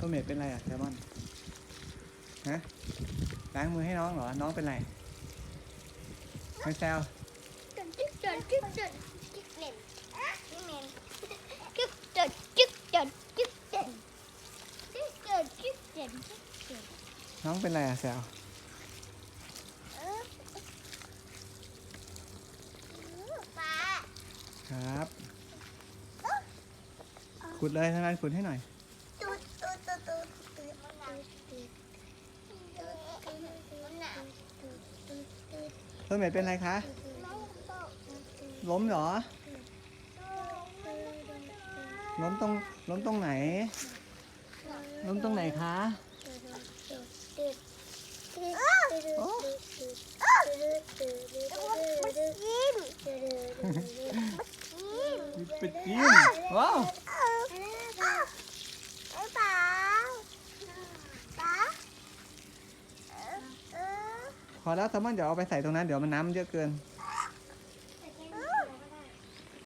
ตัวเมดเป็นไรอะแซลมอนฮะล้างมือให้น้องเหรอ น้องเป็นไรไม่แซวจุดจุดจุดจุดจุดจุดเหม็นเหม็นจุดจุดจุดจุดจุดจุดจุดจุดจุดจุดจุดน้องเป็นไรอะแซวปลาครับขุดเลยทางนั้นขุดให้หน่อย ตูดตูดตูดตูดตูดมันหนักตูดตูดตูดมันหนักตูดตูด ตูดตัวเมดเป็นไรคะน้องโตล้มเหรอ ล้มตรง ล้มตรงไหน ล้มตรงไหนคะ โอ้เป็ดกินว้าว พอแล้วแซลมอนเดี๋ยวเอาไปใส่ตรงนั้นเดี๋ยวมันน้ำเยอะเกิน